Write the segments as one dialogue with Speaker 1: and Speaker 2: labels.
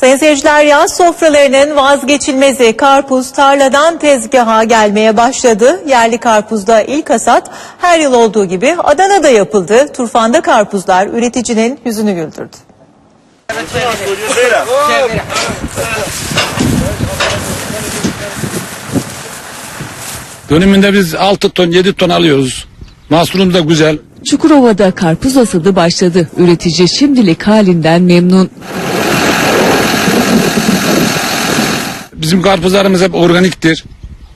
Speaker 1: Sayın seyirciler yaz sofralarının vazgeçilmezi karpuz tarladan tezgaha gelmeye başladı. Yerli karpuzda ilk hasat her yıl olduğu gibi Adana'da yapıldı. Turfanda karpuzlar üreticinin yüzünü güldürdü.
Speaker 2: Dönümünde biz 6 ton 7 ton alıyoruz. Mahsulümüz de güzel.
Speaker 3: Çukurova'da karpuz hasadı başladı. Üretici şimdilik halinden memnun.
Speaker 2: Bizim karpuzlarımız hep organiktir.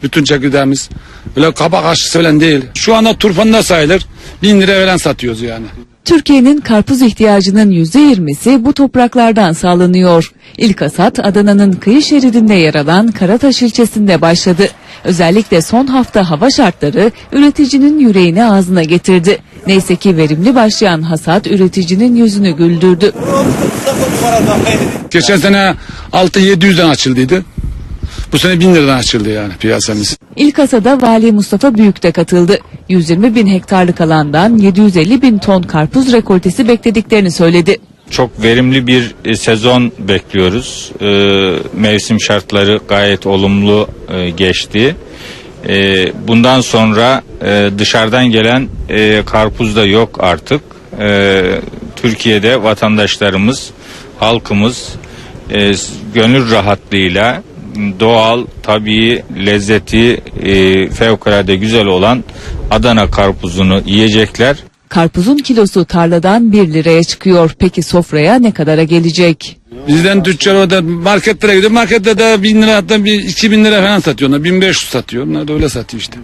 Speaker 2: Bütün çekirdeğimiz. Öyle kabak aşısı falan değil. Şu anda turfanda sayılır. 1000 lira falan satıyoruz yani.
Speaker 3: Türkiye'nin karpuz ihtiyacının %20'si bu topraklardan sağlanıyor. İlk hasat Adana'nın kıyı şeridinde yer alan Karataş ilçesinde başladı. Özellikle son hafta hava şartları üreticinin yüreğini ağzına getirdi. Neyse ki verimli başlayan hasat üreticinin yüzünü güldürdü.
Speaker 2: Geçen sene 6-700'den açıldıydı. Bu sene 1000 liradan açıldı yani piyasamız.
Speaker 3: İlk hasada Vali Mustafa Büyük de katıldı. 120 bin hektarlık alandan 750 bin ton karpuz rekoltesi beklediklerini söyledi.
Speaker 4: Çok verimli bir e, sezon bekliyoruz. E, mevsim şartları gayet olumlu e, geçti. Bundan sonra dışarıdan gelen karpuz da yok artık. Türkiye'de vatandaşlarımız, halkımız gönül rahatlığıyla doğal, tabii, lezzeti e, fevkalade güzel olan Adana karpuzunu yiyecekler.
Speaker 3: Karpuzun kilosu tarladan 1 liraya çıkıyor. Peki sofraya ne kadara gelecek?
Speaker 2: Bizden tüccar orada marketlere gidiyor. Markette de 1000 lira hatta bir 2000 lira falan satıyor. onlar, 1500 satıyor. Onlar da öyle satıyor işte.